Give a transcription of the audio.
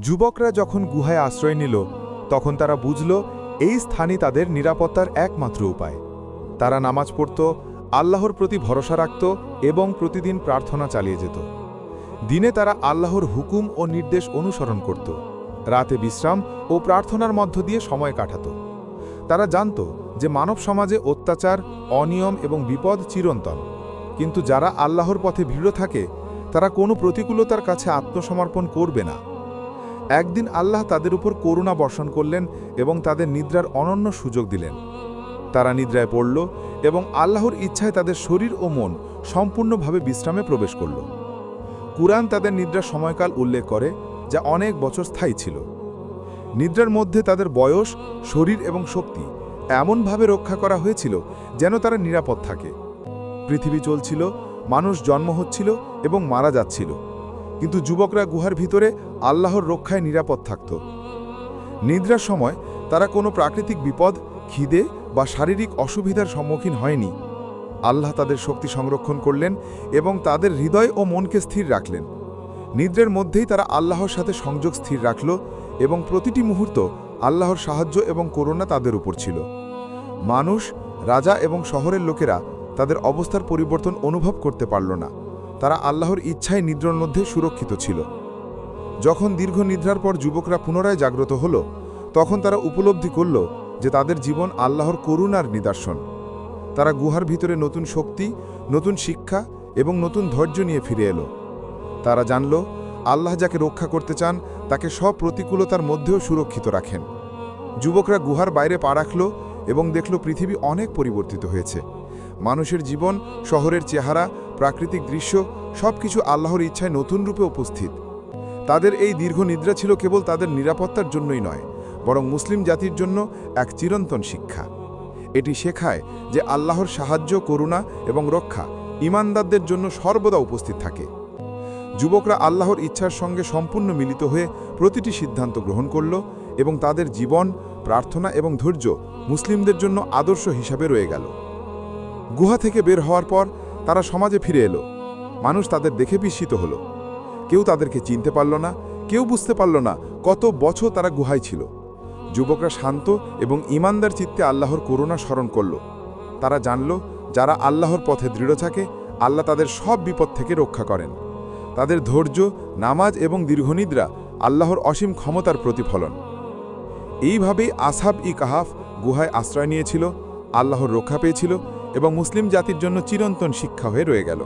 যুবকরা যখন গুহায় আশ্রয় নিল, তখন তারা বুঝল, এই স্থানই তাদের নিরাপত্তার একমাত্র উপায়। তারা নামাজ পড়ত, আল্লাহর প্রতি ভরসা রাখত এবং প্রতিদিন প্রার্থনা চালিয়ে যেত। দিনে তারা আল্লাহর হুকুম ও নির্দেশ অনুসরণ করত। রাতে বিশ্রাম ও প্রার্থনার মধ্য দিয়ে সময় কাটাত। তারা জানত যে মানব সমাজে অত্যাচার, অনিয়ম এবং বিপদ চিরন্তন। কিন্তু যারা আল্লাহর পথে ভিড় থাকে, তারা কোনো প্রতিকূলতার কাছে আত্মসমর্পণ করবে না। একদিন আল্লাহ তাদের উপর করুণা বর্ষণ করলেন এবং তাদের নিদ্রার অনন্য সুযোগ দিলেন। তারা নিদ্রায় পড়ল এবং আল্লাহর ইচ্ছায় তাদের শরীর ও মন সম্পূর্ণভাবে বিশ্রামে প্রবেশ করল। কুরআন তাদের নিদ্রার সময়কাল উল্লেখ করে, যা অনেক বছর স্থায়ী ছিল। নিদ্রার মধ্যে তাদের বয়স, শরীর এবং শক্তি এমনভাবে রক্ষা করা হয়েছিল যেন তারা নিরাপদ থাকে। পৃথিবী চলছিল, মানুষ জন্ম হচ্ছিল এবং মারা যাচ্ছিল। কিন্তু যুবকরা গুহার ভিতরে আল্লাহর রক্ষায় নিরাপদ থাকত। নিদ্রার সময় তারা কোনো প্রাকৃতিক বিপদ, খিদে বা শারীরিক অসুবিধার সম্মুখীন হয়নি। আল্লাহ তাদের শক্তি সংরক্ষণ করলেন এবং তাদের হৃদয় ও মনকে স্থির রাখলেন। নিদ্রের মধ্যেই তারা আল্লাহর সাথে সংযোগ স্থির রাখল এবং প্রতিটি মুহূর্ত আল্লাহর সাহায্য এবং করুণা তাদের উপর ছিল। মানুষ, রাজা এবং শহরের লোকেরা তাদের অবস্থার পরিবর্তন অনুভব করতে পারল না। তারা আল্লাহর ইচ্ছায় নিদ্রার মধ্যে সুরক্ষিত ছিল। যখন দীর্ঘ নিদ্রার পর যুবকরা পুনরায় জাগ্রত হল, তখন তারা উপলব্ধি করল যে তাদের জীবন আল্লাহর করুণার নিদর্শন। তারা গুহার ভিতরে নতুন শক্তি, নতুন শিক্ষা এবং নতুন ধৈর্য নিয়ে ফিরে এলো। তারা জানল, আল্লাহ যাকে রক্ষা করতে চান, তাকে সব প্রতিকূলতার মধ্যেও সুরক্ষিত রাখেন। যুবকরা গুহার বাইরে পা রাখল এবং দেখল পৃথিবী অনেক পরিবর্তিত হয়েছে। মানুষের জীবন, শহরের চেহারা প্রাকৃতিক দৃশ্য সবকিছু আল্লাহর ইচ্ছায় নতুন রূপে উপস্থিত। তাদের এই দীর্ঘ নিদ্রা ছিল কেবল তাদের নিরাপত্তার জন্যই নয়, বরং মুসলিম জাতির জন্য এক চিরন্তন শিক্ষা। এটি শেখায় যে আল্লাহর সাহায্য, করুণা এবং রক্ষা ইমানদারদের জন্য সর্বদা উপস্থিত থাকে। যুবকরা আল্লাহর ইচ্ছার সঙ্গে সম্পূর্ণ মিলিত হয়ে প্রতিটি সিদ্ধান্ত গ্রহণ করল এবং তাদের জীবন, প্রার্থনা এবং ধৈর্য মুসলিমদের জন্য আদর্শ হিসাবে রয়ে গেল। গুহা থেকে বের হওয়ার পর তারা সমাজে ফিরে এলো। মানুষ তাদের দেখে বিস্মিত হলো। কেউ তাদেরকে চিনতে পারল না, কেউ বুঝতে পারল না কত বছর তারা গুহায় ছিল। যুবকরা শান্ত এবং ইমানদার চিত্তে আল্লাহর করুণা স্মরণ করল। তারা জানল, যারা আল্লাহর পথে দৃঢ় থাকে, আল্লাহ তাদের সব বিপদ থেকে রক্ষা করেন। তাদের ধৈর্য, নামাজ এবং দীর্ঘনিদ্রা আল্লাহর অসীম ক্ষমতার প্রতিফলন। এইভাবেই আসাব ই কাহাফ গুহায় আশ্রয় নিয়েছিল, আল্লাহর রক্ষা পেয়েছিল এবং মুসলিম জাতির জন্য চিরন্তন শিক্ষা হয়ে রয়ে গেল।